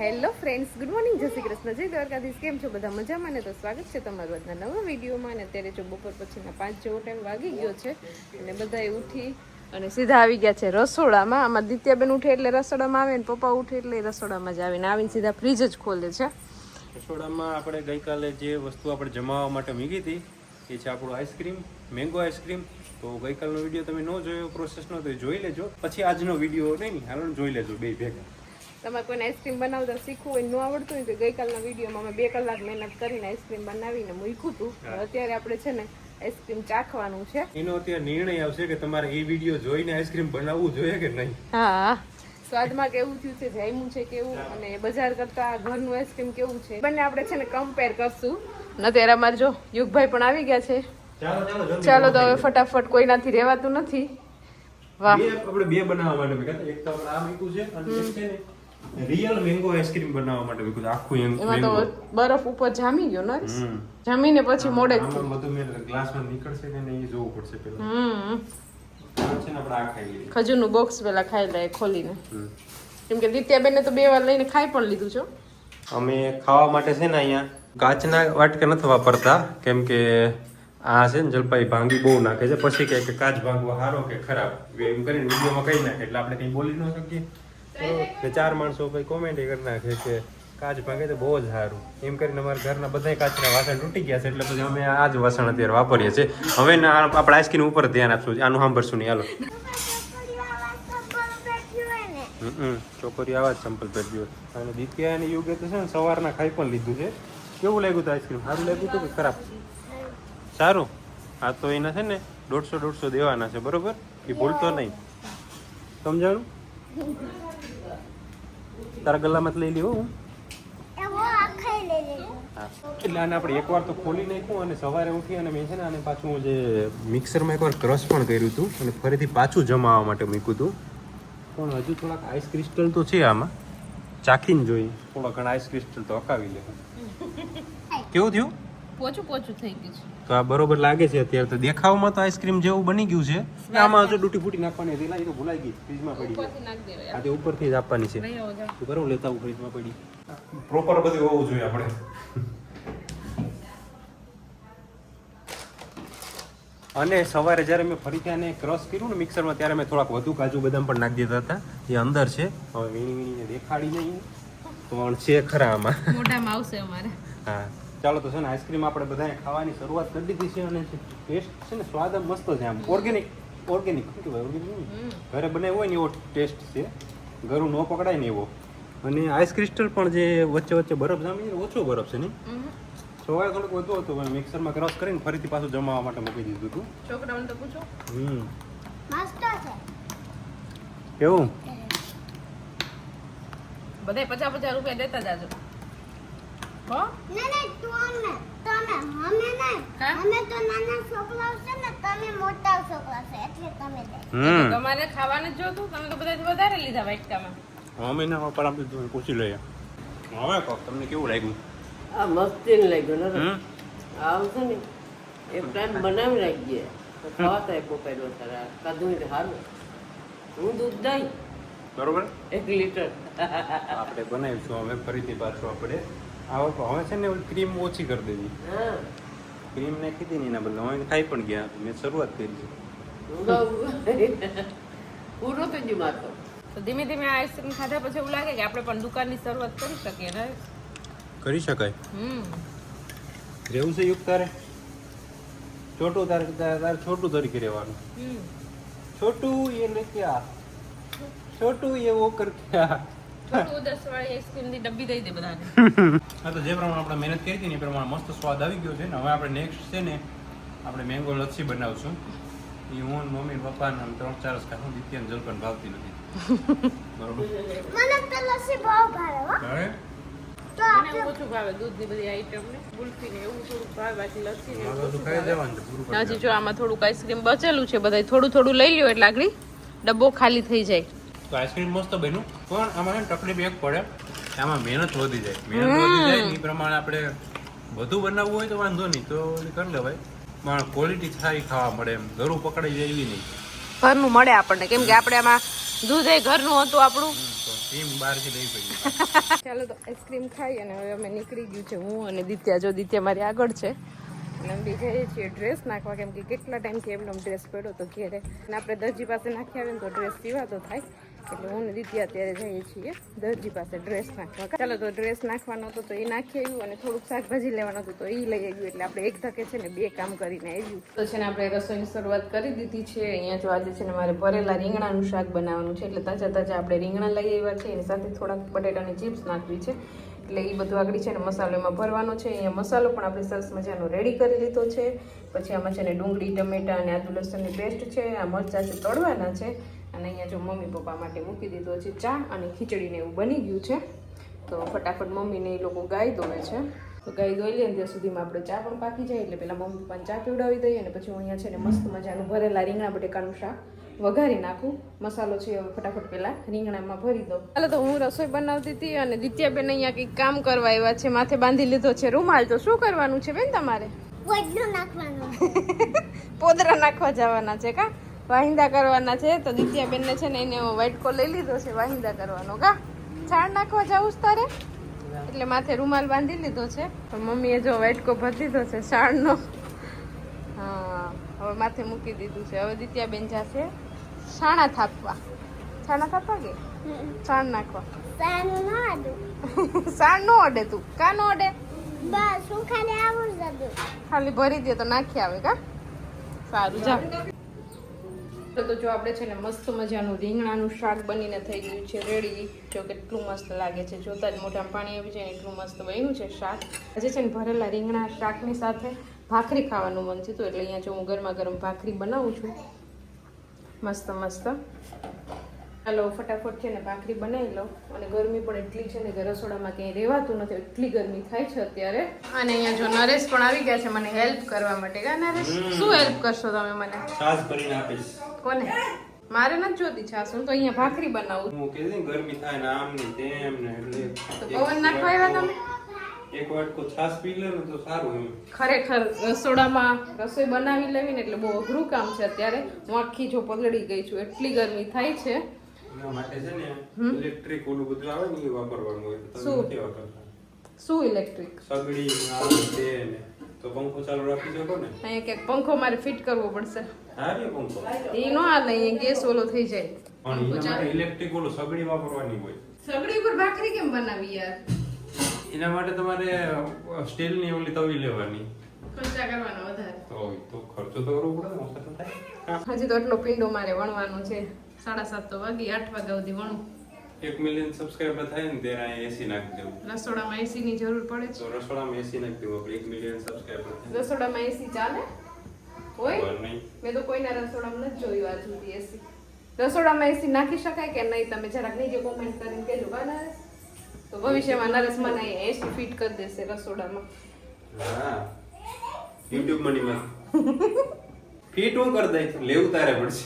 Hello friends, good morning. જય શ્રી કૃષ્ણ. જય દ્વારકાધીશ. કેમ છો બધા મજામાં ને તો સ્વાગત છે તમારું આજના નવા વિડીયોમાં. અને અત્યારે જો બપોર પછીના પાંચ જેવો ટાઈમ વાગી ગયો છે અને બધાએ ઉઠી અને સીધા આવી ગયા છે રસોડામાં. આમાં દિત્યાબેન ઉઠે એટલે રસોડામાં આવે ને પપ્પા ઉઠે એટલે રસોડામાં જ આવે ને આવીને સીધા ફ્રીજ જ ખોલે છે. રસોડામાં આપણે ગઈકાલે જે વસ્તુ આપણે જમાવવા માટે મૂકી હતી એ છે આપણું આઈસ્ક્રીમ, મેંગો આઈસ્ક્રીમ. તો ગઈકાલનો વીડિયો તમે ન જોયો પ્રોસેસનો તો જોઈ લેજો. પછી આજનો વીડિયો નહીં, હાલો જોઈ લેજો બે ભેગા. તમારે કોઈને આઈસ્ક્રીમ બનાવતા શીખવું હોય ન આવડતું હોય તો ગઈકાલના વિડીયોમાં અમે બે કલાક મહેનત કરીને આઈસ્ક્રીમ બનાવીને મૂક્યું હતું. અત્યારે આપણે છે ને આઈસ્ક્રીમ ચાખવાનું છે. એનો અત્યારે નિર્ણય આવશે કે તમારે એ વીડિયો જોઈને આઈસ્ક્રીમ બનાવવું જોઈએ કે નહીં? હા. સ્વાદમાં કેવું થયું છે જામ્યું છે કેવું અને બજાર કરતા ઘરનું આઈસ્ક્રીમ કેવું છે? બંને આપણે છે ને કમ્પેર કરશું. ને અત્યારે અમારે જો યુગભાઈ પણ આવી ગયા છે. ચાલો ચાલો જલ્દી ચાલો તો હવે ફટાફટ કોઈનાથી રહેવાતું નથી. વાહ. આપણે બે બનાવવા માટે એક તો આપણે આ મૂક્યું છે અને એક છે ને રિયલ મેંગો આઈસ્ક્રીમ બનાવવા માટે બીકોઝ આખું એમ એમાં તો બરફ ઉપર જામી ગયો ને જામીને પછી મોડે બધું મેં ગ્લાસમાં નીકળશે કે નહીં એ જોવું પડશે પહેલા. હમ. ખજૂરનું બોક્સ પેલા ખાઈ લે ખોલીને. કેમ કે દિત્યાબેને તો બે વાર લઈને ખાઈ પણ લીધું છે અમે ખાવા માટે છે ને અહીંયા કાચના વાટકા નથી વાપરતા કેમ કે આ છે ને જલપાઈ ભાંગી બહુ નાખે છે. પછી કે કાચ ભાંગવો સારો કે ખરાબ. એમ કરીને વિડીયોમાં કહી નાખે એટલે આપણે કંઈ બોલી ન શકીએ. બે ચાર માણસો પછી કોમેન્ટ કરી નાખે કે કાચ ભાંગે તો બહુ જ સારું. એમ કરીને અમારા ઘરના બધા કાચના વાસણ તૂટી ગયા છે, એટલે પછી અમે આ જ વાસણ અત્યારે વાપરીએ છીએ. હવે આપણે આઈસ્ક્રીમ ઉપર ધ્યાન આપશું. આનું સાંભળશું નહીં, હાલો. છોકરી આવા જ ચંપલ પહેરવી અને દિત્યા અને યુગે તો છે ને સવારના ખાઈ પણ લીધું છે. કેવું લાગ્યું હતું આઈસ્ક્રીમ સારું લાગ્યું હતું કે ખરાબ? સારું. આ તો એના છે ને દોઢસો દોઢસો દેવાના છે, બરોબર? એ ભૂલતો નહીં. સમજાણું? તારા ગલામાં લઈ લ્યો હું. હા એટલે આને આપણે એકવાર તો ખોલી નાખ્યું અને સવારે ઉઠી અને મેં છે ને આને પાછું જે મિક્સરમાં એકવાર ક્રશ પણ કર્યું હતું અને ફરીથી પાછું જમાવવા માટે મૂક્યું હતું. પણ હજુ થોડાક આઈસ ક્રિસ્ટલ તો છે આમાં. ચાખીને જોઈએ થોડા ઘણા આઈસ ક્રિસ્ટલ તો અકાવી લે. કેવું થયું? પોચું પોચું થઈ ગયું છે. તો આ બરોબર લાગે છે અત્યારે તો દેખાવમાં તો આઈસ્ક્રીમ જેવું બની ગયું છે. આમાં હજુ ડૂટી ફૂટી નાખવાની હતી એ તો ભૂલાઈ ગઈ ફ્રીજમાં પડી ઉપરથી નાખ આ તે ઉપરથી જ આપવાની છે. બરોબર લેતા આવું ફ્રીજમાં પડી. પ્રોપર બધું હોવું જોઈએ આપણે. અને સવારે જ્યારે મેં ફરીથી ત્યાં ક્રશ કર્યું ને મિક્સરમાં ત્યારે મેં થોડાક વધુ કાજુ બદામ પણ નાખી દીધા હતા. એ અંદર છે. હવે વીણી વીણીને દેખાડી નહીં. પણ છે ખરા આમાં. મોઢામાં આવશે અમારે. હા. ચાલો તો છે ને આઈસ્ક્રીમ આપણે બધાએ ખાવાની શરૂઆત કરી દીધી છે અને ટેસ્ટ છે ને સ્વાદ મસ્ત છે આમ ઓર્ગેનિક ઓર્ગેનિક શું કહેવાય ઓર્ગેનિક ઘરે બનાવ્યો હોય ને એવો ટેસ્ટ છે. ઘરું ન પકડાય ને એવો. અને આઈસ ક્રિસ્ટલ પણ જે વચ્ચે વચ્ચે બરફ જામી છે ઓછો બરફ છે ને સવારે થોડુંક વધુ હતું પણ મિક્સરમાં ક્રશ કરીને ફરીથી પાછું જમાવા માટે મૂકી દીધું હતું. છોકરાઓને તો પૂછો. હમ. કેવું? બધાય પચાસ પચાસ રૂપિયા દેતા જાજો. હો? હા? હમ. તમારે ખાવાનું જોતું? તમે તો બધા વધારે લીધા વાટકામાં. અમે ના પર આપણે જોઈને પૂછી લઈએ. હવે કહો તમને કેવું લાગ્યું? આ મસ્તી ને લાગ્યો ને આવશે ને એક ટાઈમ બનાવી રાખીએ તો ખાવા થાય પોપાઈ સારા સારું. હું દૂધ દઈ બરોબર? એક લીટર. આપણે બનાવીશું હવે ફરીથી પાછું આપણે. આ તો હવે છે ને ક્રીમ ઓછી કરી દેવી. ક્રીમ ને કીધી ને એના બદલે હવે ખાઈ પણ ગયા મેં શરૂઆત કરી છે. પૂરો તો થઈ મારતો. તો ધીમે ધીમે આઈસ્ક્રીમ ખાધા પછી એવું લાગે કે આપણે પણ દુકાનની શરૂઆત કરી શકીએ ને કરી શકાય. હમ. રહેવું છે યુગ તારે? છોટું તારે તારે છોટું તરીકે રહેવાનું. છોટું એ ને ક્યાં છોટું એ વો કર ક્યાં છોટું દસ વાળી ડબ્બી દઈ દે બધાને. હા તો જે પ્રમાણે આપણે મહેનત કરી હતી ને એ પ્રમાણે મસ્ત સ્વાદ આવી ગયો છે ને હવે આપણે નેક્સ્ટ છે ને આપણે મેંગો લચ્છી બનાવશું. એ હું મમ્મી પપ્પા ને ત્રણ ચાર જ ખાશું દિત્યાને જલપન ભાવતી નથી. બરોબર? હવે મને ઓછું ભાવે દૂધની બધી આઈટમ ને. ગુલ્ફી ને એવું થોડું ભાવે બાકી લસ્સી ને બધું ખાઈ જવાનું છે પૂરું કરી હજી જો આમાં થોડુંક આઈસ્ક્રીમ બચેલું છે બધાય થોડું થોડું લઈ લ્યો એટલે આગળ ડબ્બો ખાલી થઈ જાય. તો આઈસ્ક્રીમ મસ્ત બન્યું. પણ આમાં છે ને તકલીફ એક પડે. આમાં મહેનત વધી જાય. મહેનત વધી જાય એ પ્રમાણે આપણે બધું બનાવવું હોય તો વાંધો નહીં. તો એ કરી લેવાય. પણ ક્વોલિટી સારી ખાવા મળે એમ. ઘરું પકડાઈ જાય એવી નહીં. ઘરનું મળે આપણને. કેમ કે આપણે આમાં દૂધ એ ઘરનું હતું આપણું. તો ચાલો તો આઈસ્ક્રીમ ખાઈ અને હવે અમે નીકળી ગયું છે હું અને દિત્યા. જો દિત્યા મારી આગળ છે. અને અમે જઈએ છીએ ડ્રેસ નાખવા. કેમ કે કેટલા ટાઈમથી એમનો ડ્રેસ પડ્યો તો ઘેરે. અને આપણે દરજી પાસે નાખી આવે ને તો ડ્રેસ સીવાતો થાય. એટલે હું ને દીદી અત્યારે જઈએ છીએ દરજી પાસે ડ્રેસ નાખવા. ચાલો તો ડ્રેસ નાખવાનો હતો તો એ નાખી આવ્યું અને થોડુંક શાકભાજી લેવાનું હતું તો એ લઈ આવ્યું. એટલે આપણે એક ધકે છે ને બે કામ કરીને આવ્યું. તો છે ને આપણે રસોઈની શરૂઆત કરી દીધી છે. અહીંયા જો આજે છે ને મારે ભરેલા રીંગણાનું શાક બનાવવાનું છે. એટલે તાજા તાજા આપણે રીંગણા લઈ આવ્યા છે. એની સાથે થોડાક બટેટાની ચિપ્સ નાખવી છે. એટલે એ બધું આગળ છે ને મસાલો એમાં ભરવાનો છે. અહીંયા મસાલો પણ આપણે સરસ મજાનો રેડી કરી લીધો છે. પછી આમાં છે ને ડુંગળી, ટમેટા અને આદુ લસણની પેસ્ટ છે. આ મરચાં છે, તળવાના છે. અને અહીંયા જો મમ્મી પપ્પા માટે મૂકી દીધો છે ચા અને ખીચડીને એવું બની ગયું છે. તો ફટાફટ મમ્મીને એ લોકો ગાય દોવે છે. તો ગાય દોઈ લઈએ ત્યાં સુધીમાં આપણે ચા પણ પાકી જાય એટલે પહેલાં મમ્મી પપ્પાને ચા પીવડાવી દઈએ અને પછી હું અહીંયા છે ને મસ્ત મજાનું ભરેલા રીંગણા બટેકાનું શાક વઘારી નાખું. મસાલો છે હવે ફટાફટ પહેલાં રીંગણામાં ભરી દઉં. એટલે તો હું રસોઈ બનાવતી હતી અને દિત્યાબેન અહીંયા કંઈક કામ કરવા આવ્યા છે. માથે બાંધી લીધો છે રૂમાલ. તો શું કરવાનું છે બેન તમારે? નાખવાનું. પોદરા નાખવા જવાના છે કા? વાહિંદા કરવાના છે તો દિત્યાબેનને છે ને એને વાઇટકો લઈ લીધો છે વાહિંદા કરવાનો કા? છાણ નાખવા જવું જ તારે? એટલે માથે રૂમાલ બાંધી લીધો છે. તો મમ્મીએ જો વાઇટકો ભરી દીધો છે છાણનો હા હવે માથે મૂકી દીધું છે. હવે દિત્યાબેન જશે છાણા થાપવા. છાણા થાપવા કે? છાણ નાખવા. છાણ નો અડે તું. કા નો અડે બસ હું ખાલી આવું ખાલી ભરી દે તો નાખી આવે કા? સારું જા. તો જો આપણે છે ને મસ્ત મજાનું રીંગણાનું શાક બનીને થઈ ગયું છે રેડી જો કેટલું મસ્ત લાગે છે. જોતા જ મોઢામાં પાણી આવી જાય એટલું મસ્ત બન્યું છે શાક. આજે છે ને ભરેલા રીંગણા શાકની સાથે ભાખરી ખાવાનું મન થતું એટલે અહીંયા જો હું ગરમા ગરમ ભાખરી બનાવું છું. મસ્ત મસ્ત. ચાલો ફટાફટ છે ને ભાખરી બનાવી લો અને ગરમી પણ એટલી છે ને કે રસોડામાં ક્યાંય રહેવાતું નથી એટલી ગરમી થાય છે અત્યારે. અને અહીંયા જો નરેશ પણ આવી ગયા છે મને હેલ્પ કરવા માટે. કા નરેશ શું હેલ્પ કરશો તમે મને? છાશ આપીશ. કોને? મારે નથી જોતી છાસ હું તો અહીંયા ભાખરી બનાવું. હું કે ગરમી થાય ને આમ ને તેમ ને એટલે તો પવન નાખવા આવ્યા તમે? એક વાટકો છાસ પી લે ને તો સારું એમ. ખરેખર રસોડામાં રસોઈ બનાવી લેવી ને એટલે બહુ અઘરું કામ છે અત્યારે. હું આખી જો પગડી ગઈ છું એટલી ગરમી થાય છે. એના માટે છે ને ઇલેક્ટ્રિક ઓલું બધું આવે ને એ વાપરવાનું હોય તો શું? શું ઇલેક્ટ્રિક સગડી ને આ તે ને. તો પંખો ચાલુ રાખી શકો ને? અહીંયા ક્યાંક પંખો મારે ફિટ કરવો પડશે. હા રે પંખો? એ નો હાલે અહીંયા ગેસ ઓલો થઈ જાય. પણ એના માટે ઇલેક્ટ્રિક ઓલો સગડી વાપરવાની હોય. સગડી ઉપર ભાખરી કેમ બનાવી યાર? એના માટે તમારે સ્ટીલની ઓલી તવી લેવાની. ખર્ચા કરવાનો વધારે. તો તો ખર્ચો તો કરવો પડે ને થાય હજી તો એટલો પીંડો મારે વણવાનો છે. સાડા સાત તો વાગી આઠ વાગ્યા સુધી વણું. એક મિલિયન સબસ્ક્રાઇબર થાય ને તેના એસી નાખી દેવું. રસોડામાં એસી ની જરૂર પડે છે. તો રસોડામાં એસી નાખી દેવું આપણે એક મિલિયન સબસ્ક્રાઇબર થાય. રસોડામાં એસી ચાલે? હોય? મેં તો કોઈના રસોડામાં નથી જોયું આજ સુધી એસી. રસોડામાં એસી નાખી શકાય કે નહીં? તમે જરાક નીચે કોમેન્ટ કરીને કહેજો બા તો ભવિષ્યમાં નરેશ મને એસી ફિટ કરી દેશે રસોડામાં. હા. યુટ્યુબ મનીમાં. ફિટ હું કરી દઈશ લેવું તારે પડશે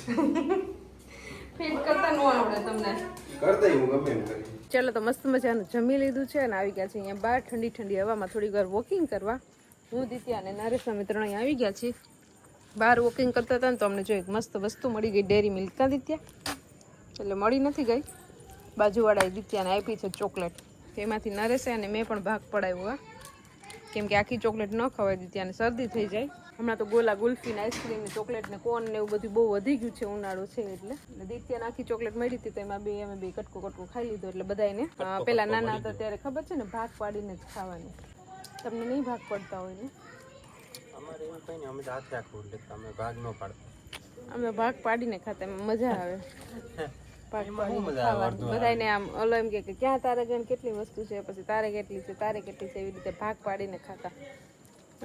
ફિટ કરતા ન આવડે તમને. કર દઈ હું ગમે એમ કરી. ચાલો તો મસ્ત મજાનું જમી લીધું છે અને આવી ગયા છે અહીંયા બહાર ઠંડી ઠંડી હવામાં થોડી વાર વોકિંગ કરવા. હું, દિત્યા અને નરેશના મિત્રો અહીંયા આવી ગયા છીએ. બહાર વોકિંગ કરતા હતા ને તો અમને જો એક મસ્ત વસ્તુ મળી ગઈ, ડેરી મિલ્ક કા દિત્યા. એટલે મળી નથી ગઈ. બાજુવાળાએ દિત્યાને આપી છે ચોકલેટ. તેમાંથી નરેશે અને મેં પણ ભાગ પડાવ્યો, હા. કેમ કે આખી ચોકલેટ ન ખવાય અને શરદી થઈ જાય. હમણાં તો ગોલા ગુલ્ફી ને આઈસ્ક્રીમ ને ચોકલેટ ને કોન ને એવું બધું બહુ વધી ગયું છે ઉનાળો છે એટલે. દિત્યાને આખી ચોકલેટ મળી હતી તો એમાં બે અમે બે કટકો કટકો ખાઈ લીધો એટલે બધાને પેલા નાના હતા ત્યારે ખબર છે ને ભાગ પાડીને જ ખાવાનું. તમને નહીં ભાગ પડતા હોય ને? અમારે એવું કઈ નહીં અમે તો હાથે એટલે અમે ભાગ ન પાડતા. અમે ભાગ પાડીને ખાતા મજા આવે. બધાયને આમ ઓલો એમ કે કે ક્યાં તારે ગણ કેટલી વસ્તુ છે? પછી તારે કેટલી છે તારે કેટલી છે એવી રીતે ભાગ પાડીને ખાતા.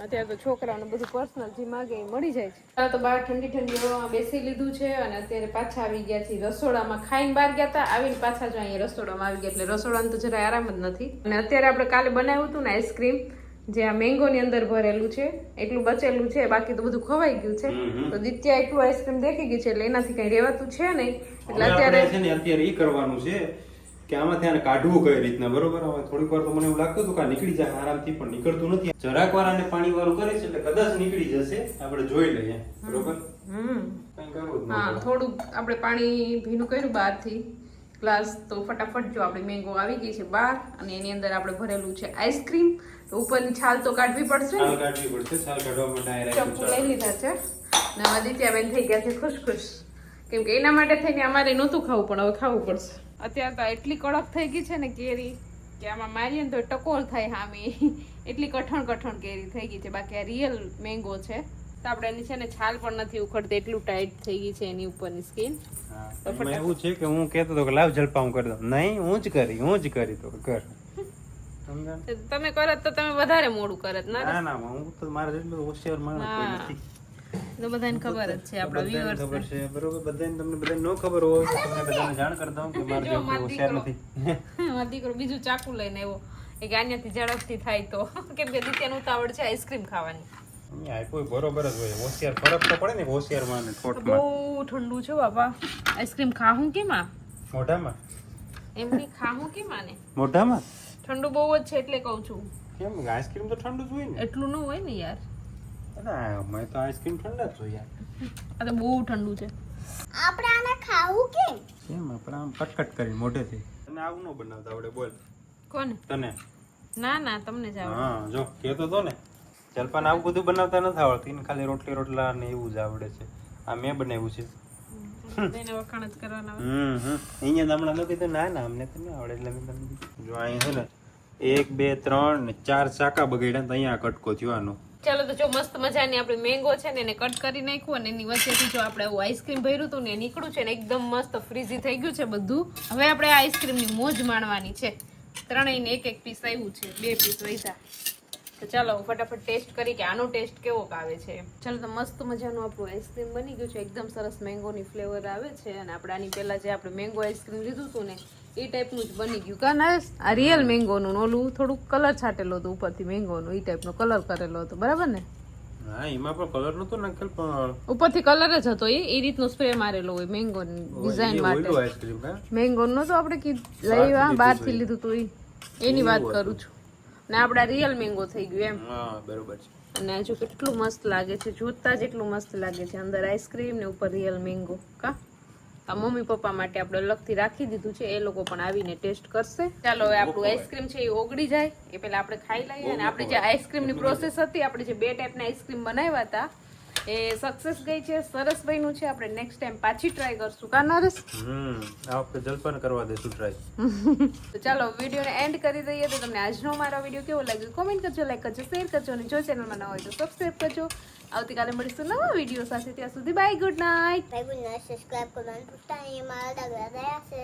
અત્યારે તો છોકરાઓને બધું પર્સનલ જે માગે એ મળી જાય છે. તો બહાર ઠંડી ઠંડી હવામાં બેસી લીધું છે અને અત્યારે પાછા આવી ગયા છે રસોડામાં ખાઈને બહાર ગયા હતા આવીને પાછા જો અહીંયા રસોડામાં આવી ગયા. એટલે રસોડામાં તો જરા આરામ જ નથી. અને અત્યારે આપણે કાલે બનાવ્યું હતું ને આઈસ્ક્રીમ જે આ મેંગોની અંદર ભરેલું છે એટલું બચેલું છે બાકી તો બધું ખવાઈ ગયું છે. તો દિત્યા એટલું આઈસ્ક્રીમ દેખી ગયું છે એટલે એનાથી કઈ રહેવાતું છે નહીં. એટલે અત્યારે છે ને અત્યારે એ કરવાનું છે કે આમાંથી આને કાઢવું કઈ રીતના બરોબર? હવે થોડીક વાર તો મને એવું લાગતું હતું કે નીકળી જાય આરામથી પણ નીકળતું નથી. જરાક વાર આને પાણી વાળું કરે છે એટલે કદાચ નીકળી જશે. આપણે જોઈ લઈએ. બરોબર? હા. થોડુંક આપણે પાણી ભીનું કર્યું બહારથી. ગ્લાસ તો ફટાફટ જો આપણી મેંગો આવી ગઈ છે બહાર અને એની અંદર આપણે ભરેલું છે આઈસ્ક્રીમ ઉપરની છાલ તો કાઢવી પડશે ને? છાલ કાઢવી પડશે. છાલ કાઢવા માટે ચપ્પુ. લઈ લીધા છે. ને આદિત્યાબેન થઈ ગયા છે ખુશ ખુશ કેમ કે એના માટે થઈને અમારે નહોતું ખાવું પણ હવે ખાવું પડશે. અત્યારે તો એટલી કડક થઈ ગઈ છે ને કેરી કે આમાં મારીએ ને તો ટકોર થાય હામી. એટલી કઠણ કઠણ કેરી થઈ ગઈ છે. બાકી આ રિયલ મેંગો છે. તો આપણે એની છે ને છાલ પણ નથી ઉખડતી એટલું ટાઈટ થઈ ગઈ છે એની ઉપરની સ્કિન એવું છે કે હું કહેતો હતો કે લાવ જલપા હું કરી દઉં. નહીં હું જ કરી હું જ કરી તો કર? તમે કરત તો તમે વધારે મોડું કરત ના ના હું તો મારા જેટલો હોશિયાર માણસ કોઈ નથી. તો બધાને ખબર જ છે આપણા બધાને ખબર છે. બરોબર બધાને તમને બધાને ન ખબર હોય તમને બધાને જાણ કરી દઉં કે મારો જો, જેવો કોઈ મારો હોશિયાર નથી. મારો દીકરો બીજું ચાકુ લઈને આવ્યો. એ કે ઝડપથી થાય તો. કે દીત્યાનું ઉતાવળ છે આઈસ્ક્રીમ ખાવાની. કોઈ બરોબર જ હોય. હોશિયાર ફરક તો પડે ને હોશિયાર માને બહુ ઠંડુ છે બાપા. આઈસ્ક્રીમ ખાહું કેમાં મોઢામાં? એમની ખાહું કેમાં મોઢામાં? ઠંડુ બહુ જ છે એટલે કહું છું. કેમ? આઈસ્ક્રીમ તો ઠંડુ જ હોય ને. એટલું ન હોય ને યાર. ના મેં તો આઈસ્ક્રીમ ઠંડા જ જોઈએ આ તો બહુ ઠંડુ છે. આપણે આને ખાવું કેમ? કેમ? આપણે આમ કટકટ કરી મોઢેથી. તને આવું ન બનાવતા આવડે બોલ. કોને? તને. ના ના તમને જ આવડે. હા જો કહેતો તો ને. જલપાન આવું બધું બનાવતા નથી આવડતી. ને ખાલી રોટલી રોટલા ને એવું જ આવડે છે. આ મેં બનાવ્યું છે. વખાણ જ કરવાના હમ હમ. અહીંયા તો હમણાં કીધું. ના ના અમને તો નહીં આવડે એટલે મેં તમને જો અહીંયા છે ને એક, બે, ત્રણ ચાર ચાકા બગડ્યા ને તો અહીંયા કટકો થયો ચાલો તો જો મસ્ત મજાની આપણે મેંગો છે ને એને કટ કરી નાખ્યું અને એની વચ્ચેથી જો આપણે આઈસ્ક્રીમ ભર્યું હતું ને નીકળ્યું છે ને એકદમ મસ્ત ફ્રીઝી થઈ ગયું છે બધું. હવે આપણે આઈસ્ક્રીમની મોજ માણવાની છે. ત્રણેયને એક એક પીસ આવ્યું છે. બે પીસ વૈસા તો ચાલો હું ફટાફટ ટેસ્ટ કરી કે આનો ટેસ્ટ કેવો આવે છે. ચાલો તો મસ્ત મજાનું આપણું આઈસ્ક્રીમ બની ગયું છે. એકદમ સરસ મેંગોની ફ્લેવર આવે છે અને આપણે આની પહેલાં જે આપણે મેંગો આઈસ્ક્રીમ લીધું હતું ને એ ટાઈપનું જ બની ગયું. કા નરેશ? આ રિયલ મેંગોનું ને ઓલું થોડુંક કલર છાંટેલો હતો ઉપરથી મેંગોનું એ ટાઈપનો કલર કરેલો હતો. બરાબર ને? હા એમાં પણ કલર નતો નાખેલ પણ ઉપરથી કલર જ હતો એ. એ રીતનો સ્પ્રે મારેલો હોય મેંગો ડિઝાઇન માટે. મેંગો નો તો આપણે કીધું લઈ બહારથી લીધું હતું ઈ. એની વાત કરું છું. ને આપડા રિયલ મેંગો થઈ ગયું એમ. હા બરોબર છે. અને આ જો કેટલું મસ્ત લાગે છે જોતા જ એટલું મસ્ત લાગે છે અંદર આઈસ્ક્રીમ ને ઉપર રિયલ મેંગો કા? આ મમ્મી પપ્પા માટે આપણે અલગથી રાખી દીધું છે એ લોકો પણ આવીને ટેસ્ટ કરશે. ચાલો હવે આપણું આઈસ્ક્રીમ છે એ ઓગળી જાય. એ પહેલા આપણે ખાઈ લઈએ અને આપણે જે આઈસ્ક્રીમની પ્રોસેસ હતી આપણે જે બે ટાઈપના આઈસ્ક્રીમ બનાવ્યા હતા એ સક્સેસ ગઈ છે સરસ બન્યું છે. આપણે નેક્સ્ટ ટાઈમ પાછી ટ્રાય કરશું. કા નરેશ? હમ આ વખતે જલપાન કરવા દેશું ટ્રાય તો ચાલો વિડીયોને એન્ડ કરી દઈએ તો તમને આજનો મારો વીડિયો કેવો લાગ્યો? કોમેન્ટ કરજો લાઈક કરજો શેર કરજો અને જો ચેનલમાં ન હોય તો સબસ્ક્રાઈબ કરજો. આવતીકાલે મળીશું નવા વીડિયો સાથે. ત્યાં સુધી bye good night bye good night subscribe કરવાનું ભૂલતા નહીં. મારા દાદા દયા છે.